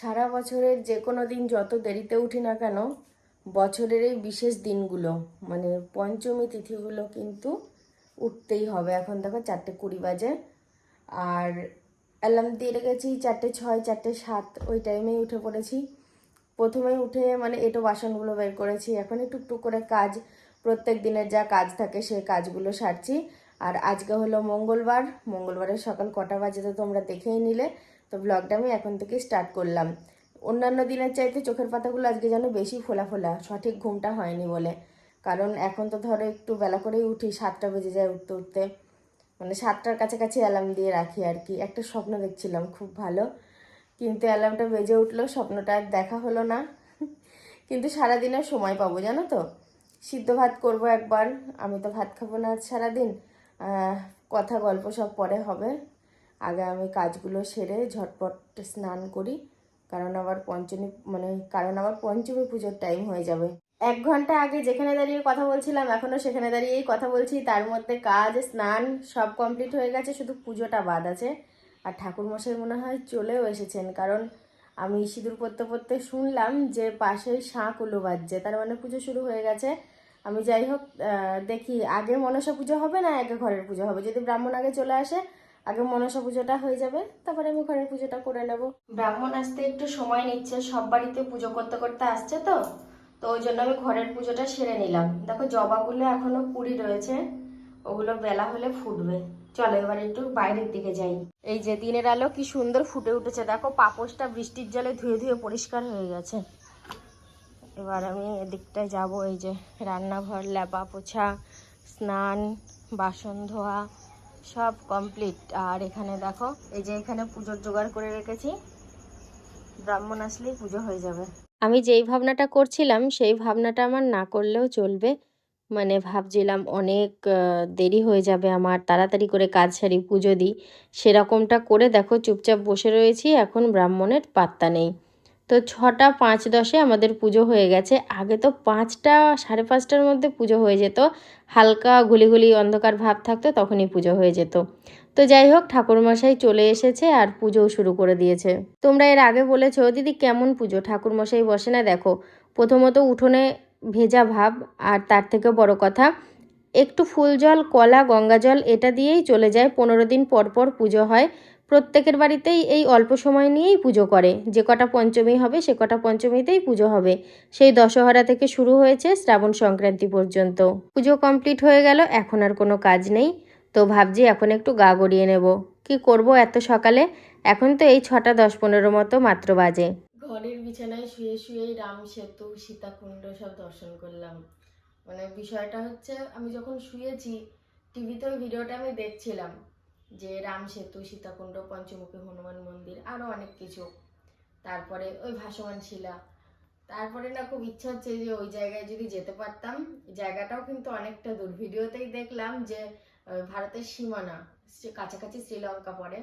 সারা বছরের যে কোনো দিন যত দেরিতে উঠি না কেন, বছরের এই বিশেষ দিনগুলো মানে পঞ্চমী তিথিগুলো কিন্তু উঠতেই হবে। এখন দেখো চারটে কুড়ি বাজে। আর অ্যালার্ম দিয়ে রেখেছি চারটে ছয়, চারটে সাত, ওই টাইমেই উঠে পড়েছি। প্রথমেই উঠে মানে এটো বাসনগুলো বের করেছি। এখনই টুকটুক করে কাজ, প্রত্যেক দিনের যা কাজ থাকে সে কাজগুলো সারছি। আর আজকে হলো মঙ্গলবার। মঙ্গলবারের সকাল কটা বাজে তো তোমরা দেখেই নিলে। তো ব্লগটা আমি এখন থেকে স্টার্ট করলাম। অন্যান্য দিনের চাইতে চোখের পাতাগুলো আজকে যেন বেশি ফোলা ফোলা, সঠিক ঘুমটা হয়নি বলে। কারণ এখন তো ধরো একটু বেলা করেই উঠি, সাতটা বেজে যায় উঠতে উঠতে। মানে সাতটার কাছাকাছি অ্যালার্ম দিয়ে রাখি আর কি। একটা স্বপ্ন দেখছিলাম, খুব ভালো। কিন্তু অ্যালার্মটা বেজে উঠল স্বপ্নটা আর দেখা হলো না। কিন্তু সারাদিনের সময় পাবো, জানো তো? সিদ্ধ ভাত করব একবার, আমি তো ভাত খাব না আজ সারাদিন। কথা গল্প সব পরে হবে। আগে আমি কাজগুলো সেরে ঝটপট স্নান করি, কারণ আবার পঞ্চমী মানে কারণ আবার পঞ্চমী পুজোর টাইম হয়ে যাবে। এক ঘণ্টা আগে যেখানে দাঁড়িয়ে কথা বলছিলাম এখনও সেখানে দাঁড়িয়েই কথা বলছি। তার মধ্যে কাজ, স্নান সব কমপ্লিট হয়ে গেছে, শুধু পুজোটা বাদ আছে। আর ঠাকুরমশাই মনে হয় চলেও এসেছেন, কারণ আমি সিঁদুর পড়তে পড়তে শুনলাম যে পাশেই শাঁখ উলো বাজছে, তার মানে পুজো শুরু হয়ে গেছে। আমি যাই হোক দেখি, আগে মনসা পুজো হবে না আগে ঘরের পুজো হবে? যদি ব্রাহ্মণ আগে চলে আসে আগে মনসা পুজোটা হয়ে যাবে, তারপরে আমি ঘরের পুজোটা করে নেব। ব্রাহ্মণ আসতে একটু সময় নিচ্ছে, সব বাড়িতে পুজো করতে করতে আসছে তো। তো ওই জন্য আমি ঘরের পুজোটা সেরে নিলাম। দেখো জবাগুলো এখনও কুড়ি রয়েছে, ওগুলো বেলা হলে ফুটবে। চলো এবার একটু বাইরের দিকে যাই। এই যে দিনের আলো কি সুন্দর ফুটে উঠেছে, দেখো পাপোশটা বৃষ্টির জলে ধুয়ে ধুয়ে পরিষ্কার হয়ে গেছে। এবার আমি এদিকটায় যাব, এই যে রান্নাঘর ল্যাপা পোছা, স্নান, বাসন ধোয়া। সব কমপ্লিট আর এখানে দেখো, এই যে এখানে পুজোর জোগাড় করে রেখেছি। ব্রাহ্মণ আসলেই পুজো হয়ে যাবে। আমি যেই ভাবনাটা করছিলাম, সেই ভাবনাটা আমার না করলেও চলবে। মানে ভাবছিলাম অনেক দেরি হয়ে যাবে আমার, তাড়াতাড়ি করে কাজ সারি, পুজো দিই। সেরকমটা করে দেখো, চুপচাপ বসে রয়েছি, এখন ব্রাহ্মণের পাত্তা নেই। তো ছটা পাঁচ দশে আমাদের পুজো হয়ে গেছে। আগে তো পাঁচটা, সাড়ে পাঁচটার মধ্যে পুজো হয়ে যেত। হালকা গুলিগুলি অন্ধকার ভাব থাকতো, তখনই পুজো হয়ে যেত। তো যাই হোক, ঠাকুরমশাই চলে এসেছে আর পুজোও শুরু করে দিয়েছে। তোমরা এর আগে বলেছ, দিদি, কেমন পুজো? ঠাকুরমশাই বসে না, দেখো, প্রথমত উঠোনে ভেজা ভাব আর তার থেকে বড় কথা, একটু ফুল জল, কলা, গঙ্গা জল, এটা দিয়েই চলে যায়। পনেরো দিন পর পর পুজো হয়। প্রত্যেকের বাড়িতেই এই অল্প সময় নিয়েই পুজো করে। যে কটা পঞ্চমী হবে, সে কটা পঞ্চমীতেই পুজো হবে। সেই দশহরা থেকে শুরু হয়েছে শ্রাবণ সংক্রান্তি পর্যন্ত। পুজো কমপ্লিট হয়ে গেল, এখন আর কোনো কাজ নেই। তো ভাবছি এখন একটু গা গড়িয়ে নেব। কি করব এত সকালে? এখন তো এই ছটা দশ পনেরো মতো মাত্র বাজে। ঘরের বিছানায় শুয়ে শুয়েই রাম, সেতু, সীতাকুণ্ড সব দর্শন করলাম। মানে বিষয়টা হচ্ছে, আমি যখন শুয়েছি টিভিতে ওই ভিডিওটা আমি দেখছিলাম। যে রাম সেতু, সীতাকুণ্ড, পঞ্চমুখী হনুমান মন্দির আরও অনেক কিছু। তারপরে ওই ভাসমান শিলা। তারপরে না খুব ইচ্ছা হচ্ছে যে ওই জায়গায় যদি যেতে পারতাম। জায়গাটাও কিন্তু অনেকটা দূর। ভিডিওতেই দেখলাম যে ভারতের সীমানা কাছাকাছি শ্রীলঙ্কা পড়ে।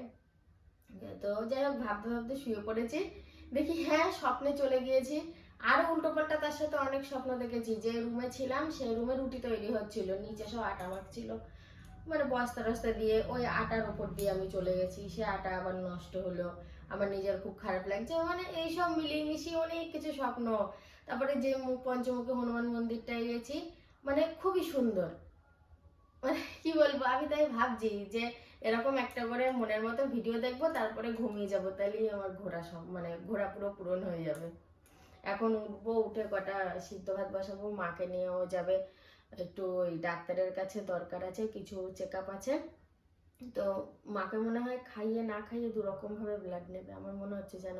তো যাই হোক, ভাবতে ভাবতে শুয়ে পড়েছি। দেখি হ্যাঁ স্বপ্নে চলে গিয়েছি। আরও উল্টোপাল্টা তার সাথে অনেক স্বপ্ন দেখেছি। যে রুমে ছিলাম, সেই রুমে রুটি তৈরি হচ্ছিল। নিচে সব আটা মাখছিল। মানে বস্তা টস্তা দিয়ে ওই আটার উপর দিয়ে আমি চলে গেছি। সে আটা আবার নষ্ট হলো। আমার নিজের খুব খারাপ লাগছে। মানে এইসব মিলিয়ে মিশিয়ে অনেক কিছু স্বপ্ন। তারপরে যে পঞ্চমুখী হনুমান মন্দিরটায় গেছি মানে খুবই সুন্দর। মানে কি বলব, আমি তাই ভাবছি যে এরকম একটা করে মনের মতো ভিডিও দেখব, তারপরে ঘুমিয়ে যাব। তাহলেই আমার ঘোরা সব মানে ঘোরা পুরো পূরণ হয়ে যাবে। এখন উঠবো, উঠে কটা সিদ্ধ ভাত বসাবো, মাকে নিয়েও যাবে। একটু ওই ডাক্তারের কাছে দরকার আছে, কিছু চেক আছে। তো মাকে মনে হয় খাইয়ে না খাইয়ে দু রকম ভাবে ব্লাড নেবে। আমার মনে হচ্ছে যেন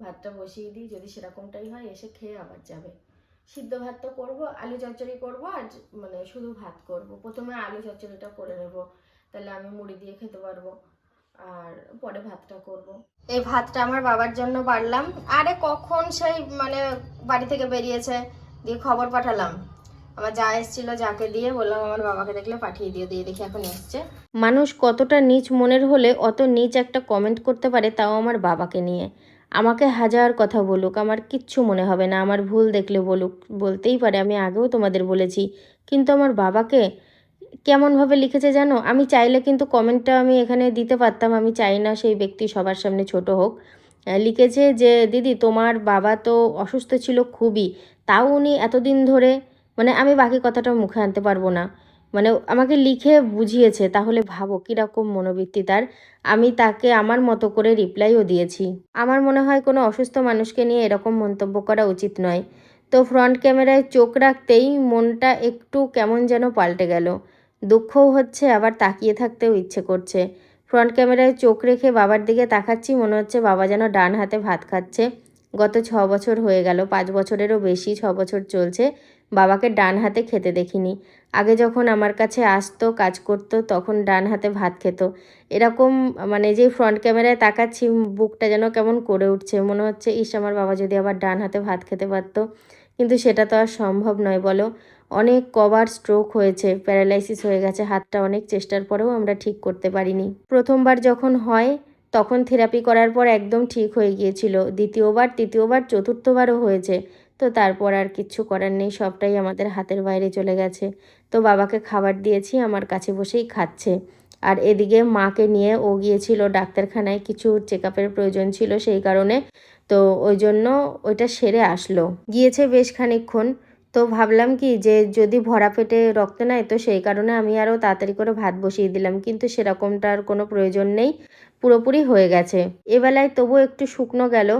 ভাতটা বসিয়ে দিই, যদি সেরকমটাই হয়, এসে খেয়ে আবার যাবে। সিদ্ধ ভাত তো করব, আলু চচ্চড়ি করব, আর মানে শুধু ভাত করব। প্রথমে আলু চচ্চড়িটা করে নেব, তাহলে আমি মুড়ি দিয়ে খেতে পারব। আর পরে ভাতটা করব। এই ভাতটা আমার বাবার জন্য বাড়লাম। আরে কখন সেই মানে বাড়ি থেকে বেরিয়েছে? দিয়ে খবর পাঠালাম। আমার যা এসেছিল, যাকে দিয়ে বললাম, আমার বাবাকে দেখলে পাঠিয়ে দিয়ে দিয়ে দেখি এখন এসছে। মানুষ কতটা নিচ মনের হলে অত নিচ একটা কমেন্ট করতে পারে তাও আমার বাবাকে নিয়ে। আমাকে হাজার কথা বলুক, আমার কিচ্ছু মনে হবে না, আমার ভুল দেখলে বলুক, বলতেই পারে, আমি আগেও তোমাদের বলেছি। কিন্তু আমার বাবাকে কেমনভাবে লিখেছে জানো? আমি চাইলে কিন্তু কমেন্টটা আমি এখানে দিতে পারতাম, আমি চাই না সেই ব্যক্তি সবার সামনে ছোট হোক। লিখেছে যে, দিদি, তোমার বাবা তো অসুস্থ ছিল খুবই, তাও উনি এতদিন ধরে মানে আমি বাকি কথাটা মুখে আনতে পারব না। মানে আমাকে লিখে বুঝিয়েছে, তাহলে ভাবো কীরকম মনোবৃত্তি তার। আমি তাকে আমার মতো করে রিপ্লাইও দিয়েছি। আমার মনে হয় কোনো অসুস্থ মানুষকে নিয়ে এরকম মন্তব্য করা উচিত নয়। তো ফ্রন্ট ক্যামেরায় চোখ রাখতেই মনটা একটু কেমন যেন পাল্টে গেল। দুঃখও হচ্ছে, আবার তাকিয়ে থাকতেও ইচ্ছে করছে। ফ্রন্ট ক্যামেরায় চোখ রেখে বাবার দিকে তাকাচ্ছি, মনে হচ্ছে বাবা যেন ডান হাতে ভাত খাচ্ছে। গত ছ বছর হয়ে গেল, পাঁচ বছরেরও বেশি ছ বছর চলছে। বাবাকে ডান হাতে খেতে দেখিনি। আগে যখন আমার কাছে আসতো, কাজ করতো, তখন ডান হাতে ভাত খেত। এরকম মানে যে ফ্রন্ট ক্যামেরায় তাকাচ্ছি, বুকটা যেন কেমন করে উঠছে। মনে হচ্ছে, ইস, আমার বাবা যদি আবার ডান হাতে ভাত খেতে পারতো। কিন্তু সেটা তো আর সম্ভব নয়, বলো। অনেক কবার স্ট্রোক হয়েছে প্যারালাইসিস হয়ে গেছে, হাতটা অনেক চেষ্টার পরেও আমরা ঠিক করতে পারিনি। প্রথমবার যখন হয়, তখন থেরাপি করার পর একদম ঠিক হয়ে গিয়েছিল। দ্বিতীয়বার, তৃতীয়বার, চতুর্থবারও হয়েছে। তো তারপর আর কিচ্ছু করার নেই, সবটাই আমাদের হাতের বাইরে চলে গেছে। তো বাবাকে খাবার দিয়েছি, আমার কাছে বসেই খাচ্ছে। আর এদিকে মাকে নিয়ে ও গিয়েছিল ডাক্তারখানায়, কিছু চেক প্রয়োজন ছিল সেই কারণে। তো ওই জন্য ওইটা সেরে আসলো। গিয়েছে বেশ খানিকক্ষণ। তো ভাবলাম কি যে যদি ভরা পেটে রক্ত নেয়, তো সেই কারণে আমি আরও তাড়াতাড়ি করে ভাত বসিয়ে দিলাম। কিন্তু সেরকমটা আর কোনো প্রয়োজন নেই, পুরোপুরি হয়ে গেছে। এবেলায় তবু একটু শুকনো গেল।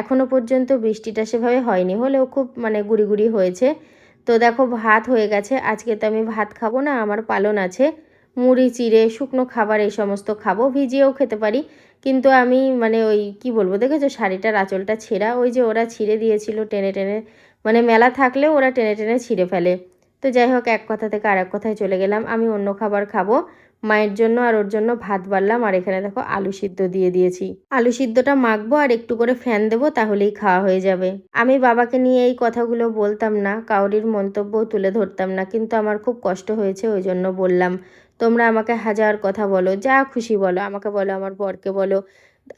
এখনও পর্যন্ত বৃষ্টিটা সেভাবে হয়নি, হলেও খুব মানে গুড়ি গুড়ি হয়েছে। তো দেখো, ভাত হয়ে গেছে। আজকে তো আমি ভাত খাব না, আমার পালন আছে। মুড়ি, চিড়ে, শুকনো খাবার এই সমস্ত খাব, ভিজিয়েও খেতে পারি। কিন্তু আমি মানে ওই কি বলব, দেখেছ? শাড়িটার আঁচলটা ছেঁড়া, ওই যে ওরা ছিঁড়ে দিয়েছিল টেনে টেনে মানে মেলা থাকলেও ওরা টেনে টেনে ছিঁড়ে ফেলে। তো যাই হোক, এক কথা থেকে আর এক কথায় চলে গেলাম। আমি অন্য খাবার খাব। মায়ের জন্য আর ওর জন্য ভাত বাড়লাম। আর এখানে দেখো আলু সিদ্ধ দিয়ে দিয়েছি। আলু সিদ্ধটা মাখবো আর একটু করে ফ্যান দেবো, তাহলেই খাওয়া হয়ে যাবে। আমি বাবাকে নিয়ে এই কথাগুলো বলতাম না, কাউরির মন্তব্য তুলে ধরতাম না, কিন্তু আমার খুব কষ্ট হয়েছে ওই জন্য বললাম, তোমরা আমাকে হাজার কথা বলো, যা খুশি বলো, আমাকে বলো, আমার বরকে বলো,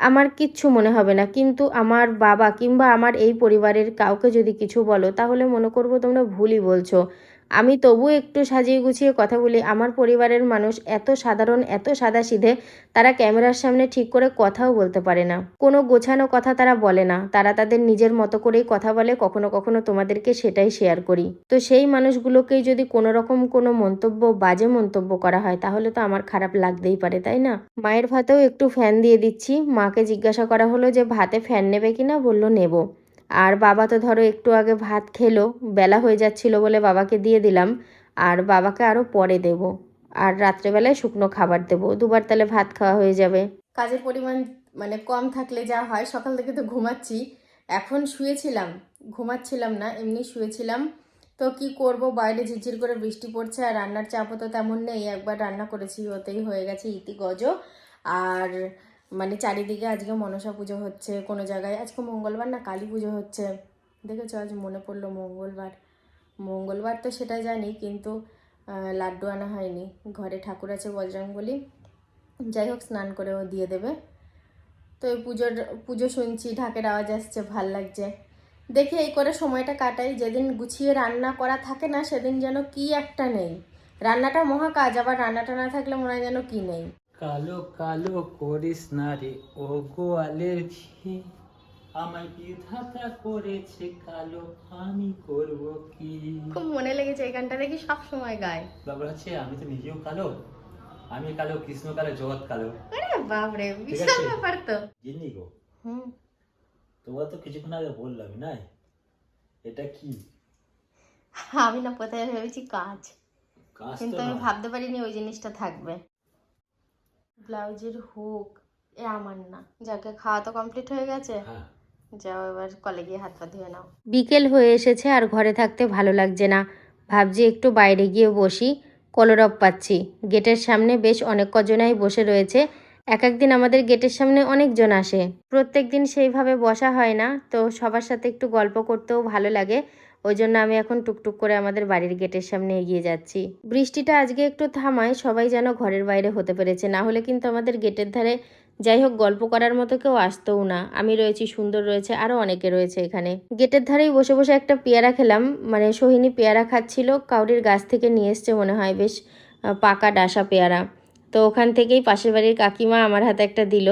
আমার কিচ্ছু মনে হবে না, কিন্তু আমার বাবা কিংবা আমার এই পরিবারের কাউকে যদি কিছু বলো, তাহলে মনে করব তোমরা ভুলই বলছো। আমি তবু একটু সাজিয়ে গুছিয়ে কথা বলি। আমার পরিবারের মানুষ এত সাধারণ, এত সাদাসিধে, তারা ক্যামেরার সামনে ঠিক করে কথাও বলতে পারে না। কোনো গোছানো কথা তারা বলে না। তারা তাদের নিজের মতো করেই কথা বলে, কখনো কখনো তোমাদেরকে সেটাই শেয়ার করি। তো সেই মানুষগুলোকেই যদি কোনো রকম কোনো মন্তব্য, বাজে মন্তব্য করা হয়, তাহলে তো আমার খারাপ লাগতেই পারে, তাই না? মায়ের ভাতেও একটু ফ্যান দিয়ে দিচ্ছি। মাকে জিজ্ঞাসা করা হলো যে, ভাতে ফ্যান নেবে কিনা? বলল, নেব। আর বাবা তো ধরো একটু আগে ভাত খেলো, বেলা হয়ে যাচ্ছিল বলে বাবাকে দিয়ে দিলাম, আর বাবাকে আরও পরে দেব। আর রাত্রেবেলায় শুকনো খাবার দেব। দুবার তাহলে ভাত খাওয়া হয়ে যাবে। কাজের পরিমাণ মানে কম থাকলে যা হয়, সকাল থেকে তো ঘুমাচ্ছি। এখন শুয়েছিলাম, ঘুমাচ্ছিলাম না, এমনি শুয়েছিলাম। তো কি করব, বাইরে ঝিরঝির করে বৃষ্টি পড়ছে, আর রান্নার চাপও তো তেমন নেই। একবার রান্না করেছি, ওতেই হয়ে গেছে ইতি গজ আর মানে চারিদিকে আজকে মনসা পুজো হচ্ছে, কোনো জায়গায় আজকে মঙ্গলবার না কালী পুজো হচ্ছে। দেখেছ, আজ মনে পড়ল মঙ্গলবার। মঙ্গলবার তো সেটা জানি, কিন্তু লাড্ডু আনা হয়নি। ঘরে ঠাকুর আছে বজরং বলি যাই হোক, স্নান করে ও দিয়ে দেবে। তো এই পুজোর, পুজো শুনছি, ঢাকের আওয়াজ আসছে, ভালো লাগছে। দেখে এই করে সময়টা কাটাই, যেদিন গুছিয়ে রান্না করা থাকে না, সেদিন যেন কি একটা নেই। রান্নাটা মহা কাজ, আবার রান্নাটা না থাকলে মনে হয় যেন কি নেই। কালো কালো করিস না রে ও গোয়ালের ঝি। আমায় বিধাতা করেছে কালো আমি করব কি? খুব মনে লেগেছে এই গানটা দেখি সব সময় গায়। ব্যাপার হচ্ছে আমি তো নিজেও কালো আমি কালো কৃষ্ণ কালো জগৎ কালো। আরে বাপরে বিশাল ব্যাপার তো। জিনি গো হুম। তোমরা তো কিছুক্ষণ আগে বললাম না এটা কি? আমি না কোথায় ভেবেছি কাজ। কাজ কিন্তু আমি ভাবতে পারিনি ওই জিনিসটা থাকবে। ব্লাউজের হুক এ আমার না। যাকে খাওয়া তো কমপ্লিট হয়ে গেছে হ্যাঁ। যাও এবার কলে গিয়ে হাত পা ধুয়ে নাও। বিকেল হয়ে এসেছে আর ঘরে থাকতে ভালো লাগছে না। ভাবছি একটু বাইরে গিয়ে বসি কলরব পাচ্ছি। গেটের সামনে বেশ অনেক কজনাই বসে রয়েছে। এক একদিন আমাদের গেটের সামনে অনেকজন আসে। প্রত্যেক দিন সেইভাবে বসা হয় না তো সবার সাথে একটু গল্প করতেও ভালো লাগে। ওই জন্য আমি এখন টুকটুক করে আমাদের বাড়ির গেটের সামনে এগিয়ে যাচ্ছি। বৃষ্টিটা আজকে একটু থামায়, সবাই যেন ঘরের বাইরে হতে পেরেছে। না হলে কিন্তু আমাদের গেটের ধারে যাই হোক গল্প করার মতো কেউ আসতোও না। আমি রয়েছি, সুন্দর রয়েছে আরও অনেকে রয়েছে এখানে। গেটের ধারেই বসে বসে একটা পেয়ারা খেলাম। মানে সোহিনী পেয়ারা খাচ্ছিল, কাউরির গাছ থেকে নিয়ে এসছে মনে হয় বেশ পাকা ডাসা পেয়ারা। তো ওখান থেকেই পাশের বাড়ির কাকিমা আমার হাতে একটা দিল।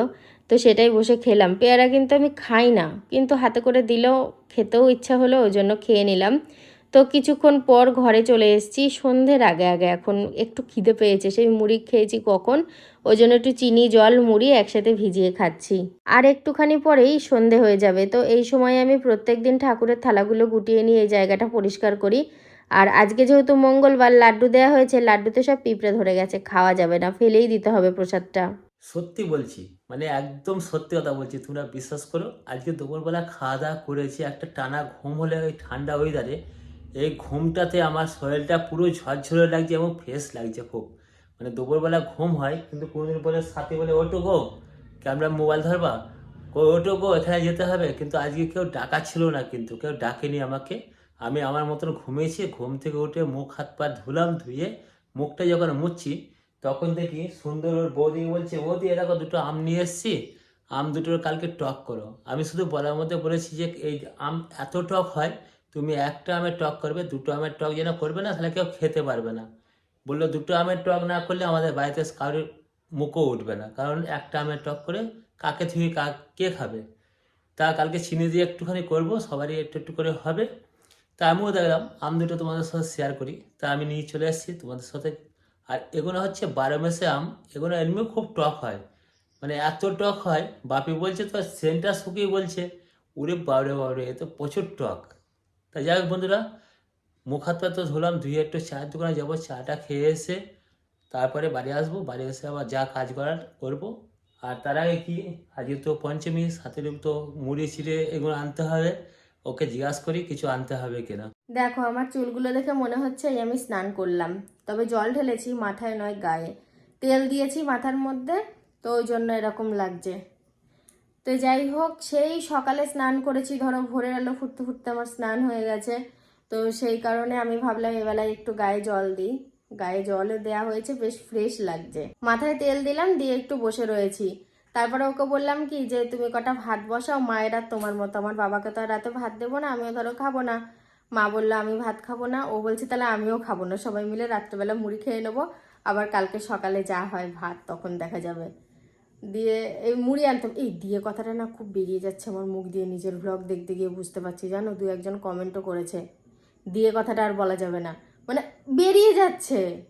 তো সেটাই বসে খেলাম। পেয়ারা কিন্তু আমি খাই না, কিন্তু হাতে করে দিলেও খেতেও ইচ্ছা হলো, ওই জন্য খেয়ে নিলাম। তো কিছুক্ষণ পর ঘরে চলে এসেছি, সন্ধ্যের আগে আগে, এখন একটু খিদে পেয়েছে, সেই মুড়ি খেয়েছি কখন, ওই জন্য একটু চিনি, জল, মুড়ি একসাথে ভিজিয়ে খাচ্ছি। আর একটুখানি পরেই সন্ধে হয়ে যাবে, তো এই সময় আমি প্রত্যেক দিন ঠাকুরের থালাগুলো গুটিয়ে নিয়ে এই জায়গাটা পরিষ্কার করি। আর আজকে যেহেতু মঙ্গলবার, লাড্ডু দেওয়া হয়েছে, লাড্ডুতে সব পিঁপড়ে ধরে গেছে, খাওয়া যাবে না, ফেলেই দিতে হবে প্রসাদটা। সত্যি বলছি মানে একদম সত্যি কথা বলছি, তোমরা বিশ্বাস করো, আজকে দুপুরবেলা খাওয়া দাওয়া করেছি, একটা টানা ঘুম হলে ওই ঠান্ডা ওয়েদারে এই ঘুমটাতে আমার শরীরটা পুরো ঝরঝরে লাগছে এবং ফ্রেশ লাগছে খুব। মানে দুপুরবেলা ঘুম হয়, কিন্তু কোনোদিন বলে সাথে বলে ওটো গো ক্যামেরা মোবাইল ধরবা? ওটো গো, এখানে যেতে হবে। কিন্তু আজকে কেউ ডাকা ছিল না কিন্তু, কেউ ডাকেনি আমাকে। আমি আমার মতন ঘুমিয়েছি, ঘুম থেকে উঠে মুখ হাত পা ধুলাম, ধুয়ে মুখটা যখন মুছছি তখন দেখি সুন্দর ওর বৌদি বলছে, বৌদি এরকম দুটো আম নিয়ে এসছি। আম দুটোর কালকে টক করো। আমি শুধু বলার মধ্যে বলেছি যে, এই আম এত টক হয়, তুমি একটা আমের টক করবে, দুটো আমের টক যেন করবে না, তাহলে কেউ খেতে পারবে না। বলল, দুটো আমের টক না করলে আমাদের বাড়িতে কারোর মুখও উঠবে না, কারণ একটা আমের টক করে কাকে থেকে কা, কে খাবে? তা কালকে চিনি দিয়ে একটুখানি করব, সবারই একটু একটু করে হবে। তা আমিও দেখলাম, আম দুটো তোমাদের সাথে শেয়ার করি। তা আমি নিয়ে চলে এসেছি, তোমাদের সাথে আর এগুলো হচ্ছে বারো মাসে আম, এগুলো এমনিও খুব টক হয়। মানে এত টক হয়, বাপি বলছে তো সেন্টটা শুকিয়ে বলছে। উড়ে বাবরে বাবরে এ তো প্রচুর টক। তা যাই হোক বন্ধুরা, মুখ হাত পা তো ধুলাম, ধুয়ে একটু চায়ের দোকানে যাব, চাটা খেয়ে এসে তারপরে বাড়ি আসব। বাড়ি এসে আবার যা কাজ করার করব। আর তার আগে কি, আজকে তো পঞ্চমী, সাথে তো মুড়ি, ছিঁড়ে এগুলো আনতে হবে। ওকে জিজ্ঞাসা করি কিছু আনতে হবে কিনা। দেখো, আমার চুলগুলো দেখে মনে হচ্ছে এই আমি স্নান করলাম। তবে জল ঢেলেছি, মাথায় নয়, গায়ে। তেল দিয়েছি মাথার মধ্যে, তো ওই জন্য এরকম লাগছে। তো যাই হোক, সেই সকালে স্নান করেছি। ধরো, ভোরের আলো ফুটতে ফুটতে আমার স্নান হয়ে গেছে। তো সেই কারণে আমি ভাবলাম এবেলায় একটু গায়ে জল দিই। গায়ে জলও দেওয়া হয়েছে, বেশ ফ্রেশ লাগছে। মাথায় তেল দিলাম, দিয়ে একটু বসে রয়েছি। তারপরে ওকে বললাম কি, যে তুমি কটা ভাত বসাও, মায়ের আর তোমার মতো। আমার বাবাকে তো আর রাতে ভাত দেবো না, আমিও ধরো খাব না। মা বলল, আমি ভাত খাব না। ও বলছে, তাহলে আমিও খাব না। সবাই মিলে রাত্রেবেলা মুড়ি খেয়ে নেব। আবার কালকে সকালে যা হয় ভাত, তখন দেখা যাবে। দিয়ে এই মুড়ি আনতাম এই দিয়ে কথাটা না খুব বেরিয়ে যাচ্ছে আমার মুখ দিয়ে নিজের ব্লগ দেখতে গিয়ে বুঝতে পারছি, জানো? দু একজন কমেন্টও করেছে। দিয়ে কথাটা আর বলা যাবে না। মানে বেরিয়ে যাচ্ছে।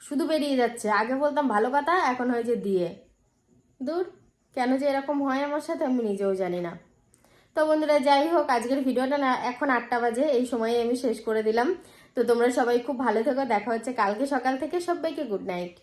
শুধু বেরিয়ে যাচ্ছে। আগে বলতাম ভালো কথা, এখন হয়েছে দিয়ে। দূর, কেন যে এরকম হয় আমার সাথে আমি নিজেও জানি না। তো বন্ধুরা, যাই হোক, আজকের ভিডিওটা না এখন আটটা বাজে, এই সময়ে আমি শেষ করে দিলাম। তো তোমরা সবাই খুব ভালো থেকো, দেখা হচ্ছে কালকে সকাল থেকে, সবাইকে গুড নাইট।